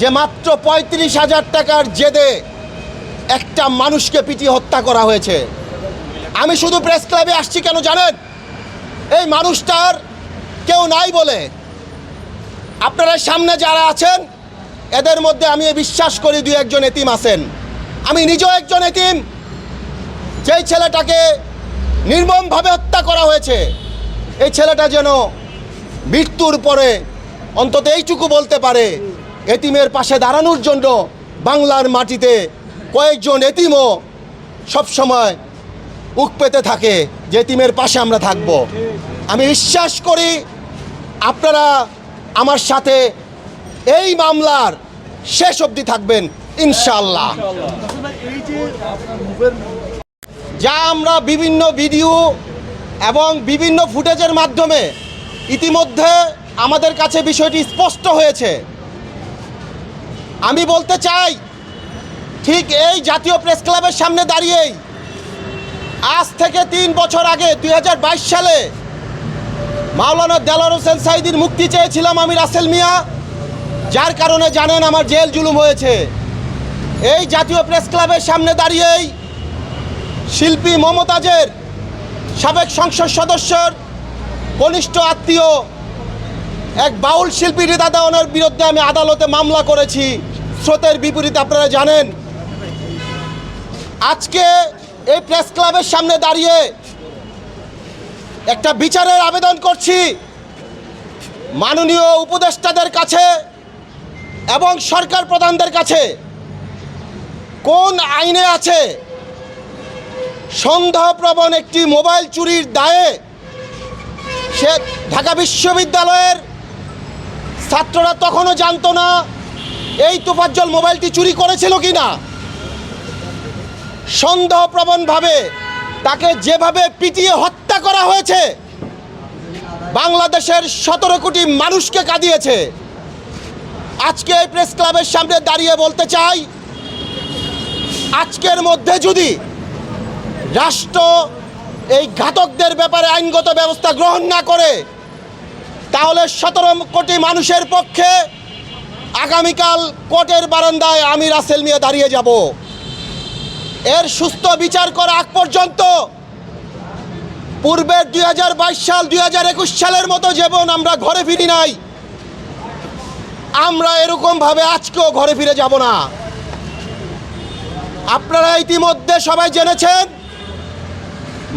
যে মাত্র পঁয়ত্রিশ হাজার টাকার জেদে একটা মানুষকে পিটিয়ে হত্যা করা হয়েছে। আমি শুধু প্রেস ক্লাবে আসছি কেন জানেন? এই মানুষটার কেউ নাই বলে। আপনারা সামনে যারা আছেন, এদের মধ্যে আমি বিশ্বাস করি দুই একজন এতিম আছেন। আমি নিজেও একজন এতিম। যেই ছেলেটাকে নির্মমভাবে হত্যা করা হয়েছে, এই ছেলেটা যেন মৃত্যুর পরে অন্তত এইটুকু বলতে পারে এতিমের পাশে দাঁড়ানোর জন্য বাংলার মাটিতে কয়েকজন এতিমও সবসময় উক পেতে থাকে যে এতিমের পাশে আমরা থাকব। আমি বিশ্বাস করি আপনারা আমার সাথে এই মামলার শেষ অবধি থাকবেন ইনশাল্লাহ যা আমরা বিভিন্ন ভিডিও এবং বিভিন্ন ফুটেজের মাধ্যমে ইতিমধ্যে আমাদের কাছে বিষয়টি স্পষ্ট হয়েছে। আমি বলতে চাই, ঠিক এই জাতীয় প্রেস ক্লাবের সামনে দাঁড়িয়েই, আজ থেকে তিন বছর আগে দুই হাজার বাইশ সালে মাওলানা দেলার হোসেন সাইদির মুক্তি চেয়েছিলাম আমি রাসেল মিয়া, যার কারণে জানেন আমার জেল জুলুম হয়েছে। এই জাতীয় প্রেস ক্লাবের সামনে দাঁড়িয়েই শিল্পী মমতাজের সাবেক সংসদ সদস্যর কনিষ্ঠ আত্মীয় এক বাউল শিল্পী রিদা দেওয়ানের বিরুদ্ধে আমি আদালতে মামলা করেছি। স্রোতের বিপরীতে আপনারা জানেন। আজকে এই প্রেস ক্লাবের সামনে দাঁড়িয়ে একটা বিচারের আবেদন করছি। মাননীয় উপদেষ্টাদের কাছে এবং সরকার প্রধানদের কাছে। কোন আইনে আছে? সন্দেহপ্রবণ একটি মোবাইল চুরির দায়ে সে ঢাকা বিশ্ববিদ্যালয়ের ছাত্ররা তখনও জানতো না এই তোফাজ্জল মোবাইলটি চুরি করেছিল কি না সন্দেহপ্রবণভাবে তাকে যেভাবে পিটিয়ে হত্যা করা হয়েছে, বাংলাদেশের সতেরো কোটি মানুষকে কাঁদিয়েছে। আজকে এই প্রেস ক্লাবের সামনে দাঁড়িয়ে বলতে চাই, আজকের মধ্যে যদি রাষ্ট্র এই ঘাতকদের ব্যাপারে আইনগত ব্যবস্থা গ্রহণ না করে, তাহলে সতেরো কোটি মানুষের পক্ষে আগামীকাল কোর্টের বারান্দায় আমি রাসেল মিয়া দাঁড়িয়ে যাব। এর সুস্থ বিচার করা আগ পর্যন্ত পূর্বের দু হাজার বাইশ সাল দু হাজার একুশ সালের মতো যেমন আমরা ঘরে ফিরি নাই। আমরা এরকমভাবে আজকেও ঘরে ফিরে যাব না। আপনারা ইতিমধ্যে সবাই জেনেছেন,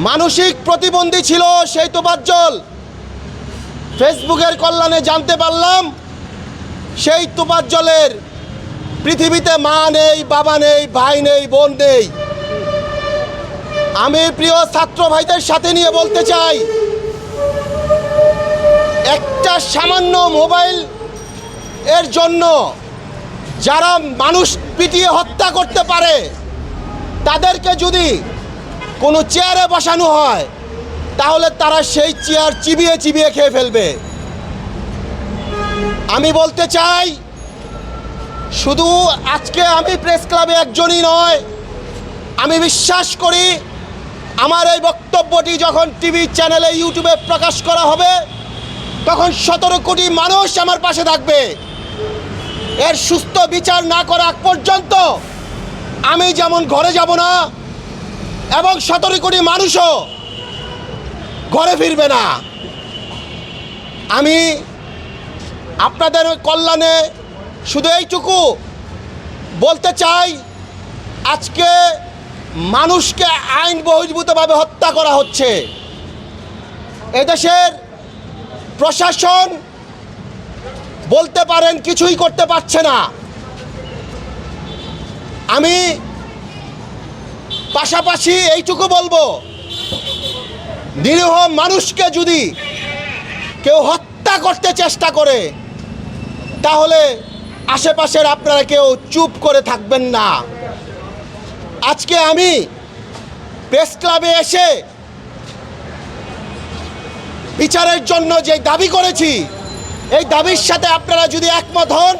মানসিক প্রতিবন্ধী ছিল সেই তোপাজ্জল ফেসবুকের কল্যাণে জানতে পারলাম সেই তোপার জলের পৃথিবীতে মা নেই, বাবা নেই, ভাই নেই, বোন নেই। আমি প্রিয় ছাত্র ভাইদের সাথে নিয়ে বলতে চাই, একটা সামান্য মোবাইল এর জন্য যারা মানুষ পিটিয়ে হত্যা করতে পারে, তাদেরকে যদি কোনো চেয়ারে বসানো হয়, তাহলে তারা সেই চেয়ার চিবিয়ে চিবিয়ে খেয়ে ফেলবে। আমি বলতে চাই, শুধু আজকে আমি প্রেস ক্লাবে একজনই নয়, আমি বিশ্বাস করি আমার এই বক্তব্যটি যখন টিভি চ্যানেলে ইউটিউবে প্রকাশ করা হবে, তখন সতেরো কোটি মানুষ আমার পাশে থাকবে। এর সুস্থ বিচার না করা পর্যন্ত আমি যেমন ঘরে যাব না, এবং সতেরো কোটি মানুষও ঘরে ফিরবে না। আমি আপনাদের কল্যাণে শুধু এইটুকু বলতে চাই, আজকে মানুষকে আইন বহির্ভূতভাবে হত্যা করা হচ্ছে। এদেশের প্রশাসন বলতে পারেন কিছুই করতে পারছে না। আমি পাশাপাশি এইটুকু বলব, নিরীহ মানুষকে যদি কেউ হত্যা করতে চেষ্টা করে তাহলে আশেপাশের আপনারা কেউ চুপ করে থাকবেন না। আজকে আমি প্রেস ক্লাবে এসে বিচারের জন্য যে দাবি করেছি, এই দাবির সাথে আপনারা যদি একমত হন,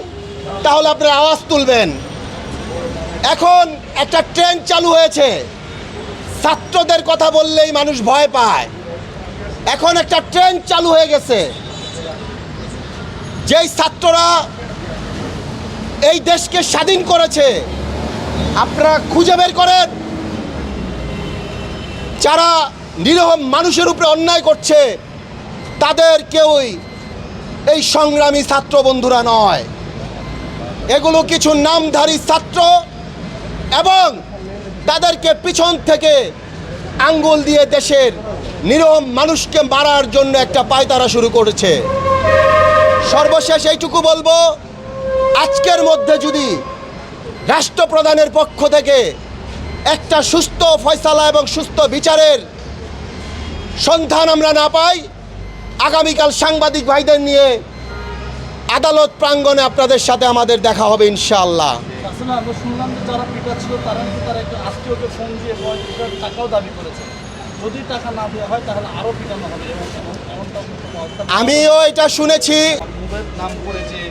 তাহলে আপনারা আওয়াজ তুলবেন। এখন একটা ট্রেন চালু হয়েছে। ছাত্রদের কথা বললেই মানুষ ভয় পায়। এখন একটা ট্রেন চালু হয়ে গেছে। যেই ছাত্ররা এই দেশকে স্বাধীন করেছে, আপনারা খুঁজে বের করেন। যারা নিরহ মানুষের উপরে অন্যায় করছে, তাদের কেউই এই সংগ্রামী ছাত্র বন্ধুরা নয়। এগুলো কিছু নামধারী ছাত্র এবং তাদেরকে পিছন থেকে আঙ্গুল দিয়ে দেশের নিরহ মানুষকে মারার জন্য একটা পায়তারা শুরু করেছে। সর্বশেষ এইটুকু বলব, আজকের মধ্যে যদি রাষ্ট্রপ্রধানের পক্ষ থেকে একটা সুস্থ ফয়সালা এবং সুস্থ বিচারের সন্ধান আমরা না পাই, আগামীকাল সাংবাদিক ভাইদের নিয়ে আদালত প্রাঙ্গণে আপনাদের সাথে আমাদের দেখা হবে ইনশাআল্লাহ। যদি টাকা না দেওয়া হয়, তাহলে পিটানো হবে। আমিও এটা শুনেছি। নাম করে যে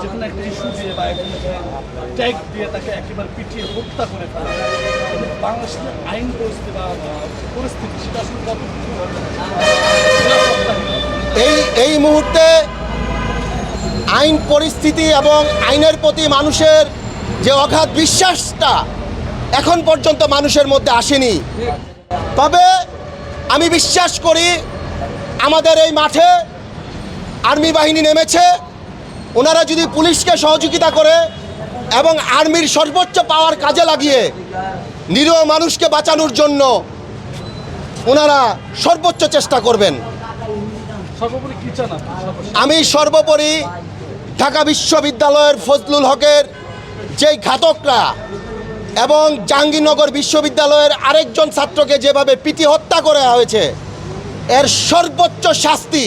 যে কোনো একটা ইস্যু দিয়ে বা ট্যাগ দিয়ে তাকে একেবারে পিটিয়ে হত্যা করে ফেলা বাংলাদেশের আইন পরিস্থিতি বা পরিস্থিতি সেটা আসলে কতটুকু এই এই মুহূর্তে আইন পরিস্থিতি এবং আইনের প্রতি মানুষের যে অগাধ বিশ্বাসটা এখন পর্যন্ত মানুষের মধ্যে আসেনি। তবে আমি বিশ্বাস করি আমাদের এই মাঠে আর্মি বাহিনী নেমেছে ওনারা যদি পুলিশকে সহযোগিতা করে এবং আর্মির সর্বোচ্চ পাওয়ার কাজে লাগিয়ে নিরীহ মানুষকে বাঁচানোর জন্য ওনারা সর্বোচ্চ চেষ্টা করবেন? আমি সর্বোপরি ঢাকা বিশ্ববিদ্যালয়ের ফজলুল হকের যেই ঘাতকরা এবং জাহাঙ্গীরনগর বিশ্ববিদ্যালয়ের আরেকজন ছাত্রকে যেভাবে পিটি হত্যা করা হয়েছে এর সর্বোচ্চ শাস্তি।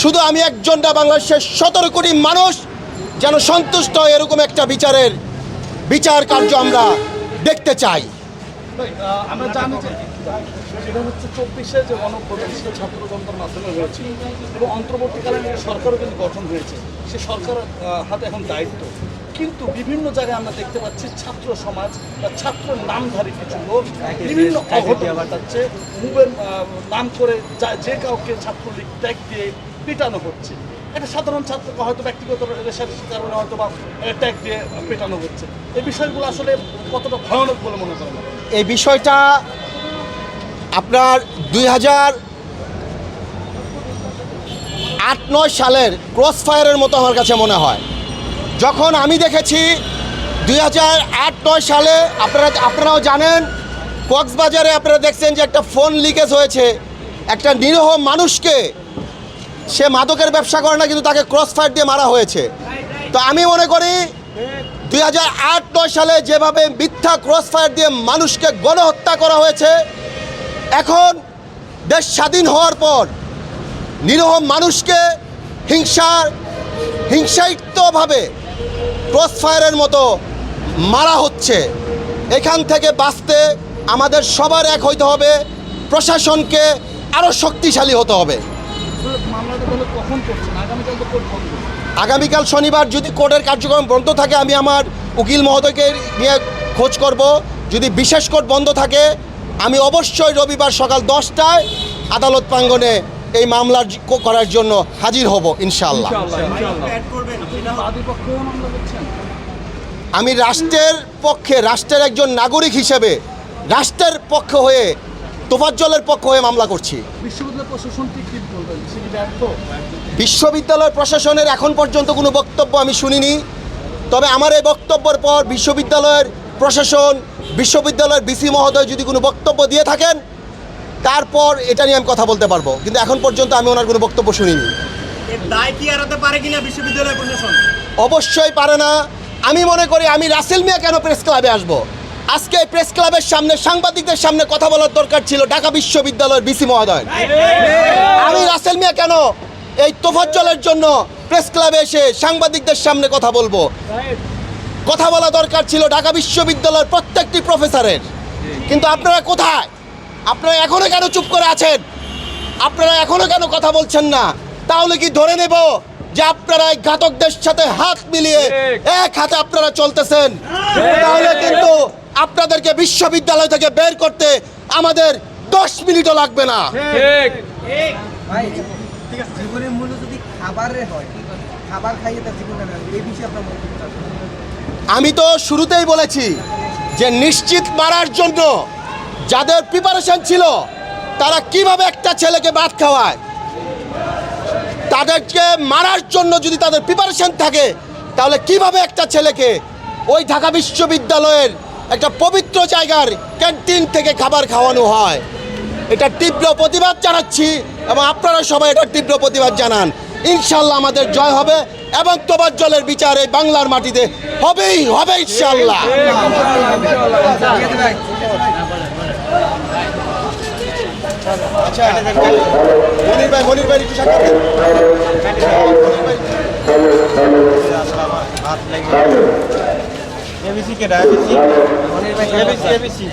শুধু আমি একজন না, বাংলাদেশের সতেরো কোটি মানুষ যেন সন্তুষ্ট হয় এরকম একটা বিচারের, বিচার কার্য আমরা দেখতে চাই। আমরা জানি যে সরকার হাতে এখন দায়িত্ব। কিন্তু বিভিন্ন জায়গায় আমরা দেখতে পাচ্ছি ছাত্র সমাজ বা ছাত্র নামধারী কিছু লোক বিভিন্ন অঘটন ঘটাচ্ছে মুভের নাম করে যা- কাউকে ছাত্রলীগ ট্যাগ দিয়ে পেটানো হচ্ছে। একটা সাধারণ ছাত্রকে হয়তো ব্যক্তিগত রেশার কারণে হয়তো বা ট্যাগ দিয়ে পেটানো হচ্ছে। এই বিষয়গুলো আসলে কতটা ভয়ানক বলে মনে করেন এই বিষয়টা আপনার দুই হাজার আট নয় সালের ক্রস ফায়ারের মতো আমার কাছে মনে হয়। যখন আমি দেখেছি দুই হাজার আট, নয় সালে, আপনারা, আপনারাও জানেন, কক্সবাজারে আপনারা দেখছেন যে একটা ফোন লিকেজ হয়েছে। একটা নিরীহ মানুষকে, সে মাদকের ব্যবসা করে না, কিন্তু তাকে ক্রস ফায়ার দিয়ে মারা হয়েছে। তো আমি মনে করি, দুই হাজার আট, নয় সালে যেভাবে মিথ্যা ক্রস ফায়ার দিয়ে মানুষকে গণহত্যা করা হয়েছে, এখন দেশ স্বাধীন হওয়ার পর নিরীহ মানুষকে হিংসার, হিংসায়িতভাবে ক্রস ফায়ারের মতো মারা হচ্ছে। এখান থেকে বাঁচতে আমাদের সবার এক হইতে হবে, প্রশাসনকে আরও শক্তিশালী হতে হবে। আগামীকাল শনিবার যদি কোর্টের কার্যক্রম বন্ধ থাকে, আমি আমার উকিল মহোদয়কে নিয়ে খোঁজ করব। যদি বিশেষ কোর্ট বন্ধ থাকে, আমি অবশ্যই রবিবার সকাল দশটায় আদালত প্রাঙ্গণে এই মামলার করার জন্য হাজির হব করছেন? আমি রাষ্ট্রের পক্ষে রাষ্ট্রের একজন নাগরিক হিসেবে রাষ্ট্রের পক্ষ হয়ে তোফাজ্জলের পক্ষ হয়ে মামলা করছি। বিশ্ববিদ্যালয় প্রশাসনের এখন পর্যন্ত কোনো বক্তব্য আমি শুনিনি। তবে আমার এই বক্তব্যের পর বিশ্ববিদ্যালয়ের প্রশাসন বিশ্ববিদ্যালয়ের বিসি মহোদয় যদি কোনো বক্তব্য দিয়ে থাকেন তারপর এটা নিয়ে আমি কথা বলতে পারব। কিন্তু এখন পর্যন্ত আমি ওনার কোনো বক্তব্য শুনিনি। দায় কি এড়াতে পারে কিনা বিশ্ববিদ্যালয় প্রশাসন? অবশ্যই পারে না। আমি মনে করি আমি রাসেল মিয়া কেন প্রেস ক্লাবে আসব? আজকে প্রেস ক্লাবের সামনে সাংবাদিকদের সামনে কথা বলার দরকার ছিল ঢাকা বিশ্ববিদ্যালয়ের বিসি মহোদয়। আমি রাসেল মিয়া কেন এই তোফাজ্জলের জন্য প্রেস ক্লাবে এসে সাংবাদিকদের সামনে কথা বলব? কথা বলা দরকার ছিল ঢাকা বিশ্ববিদ্যালয়ের প্রত্যেকটি প্রফেসরের। কিন্তু আপনারা কোথায়? আপনারা এখনও কেন চুপ করে আছেন? আপনারা এখনও কেন কথা বলছেন না? তাহলে কি ধরে নেব যে আপনারা এই ঘাতকদের সাথে হাত মিলিয়ে এক হাতে আপনারা চলতেছেন? তাহলে কিন্তু আপনাদেরকে বিশ্ববিদ্যালয় থেকে বের করতে আমাদের দশ মিনিটও লাগবে না। জীবনের মূল্য যদি খাবারে হয় খাবার খাইয়ে তার জীবনটা এই বিষয়ে আপনার আমি তো শুরুতেই বলেছি যে নিশ্চিত মারার জন্য যাদের প্রিপারেশন ছিল, তারা কীভাবে একটা ছেলেকে ভাত খাওয়ায়? তাদেরকে মারার জন্য যদি তাদের প্রিপারেশন থাকে, তাহলে কীভাবে একটা ছেলেকে ওই ঢাকা বিশ্ববিদ্যালয়ের একটা পবিত্র জায়গার ক্যান্টিন থেকে খাবার খাওয়ানো হয়? এটা তীব্র প্রতিবাদ জানাচ্ছি এবং আপনারা সবাই এটা তীব্র প্রতিবাদ জানান। ইনশাল্লাহ আমাদের জয় হবে এবং তোবার জলের বিচার বাংলার মাটিতে হবেই, হবে ইনশাল্লাহ আচ্ছা মনির ভাই মনির ভাই একটু সাক্ষাৎ এবিসি কেডা এবিসি এবিসি এবিসি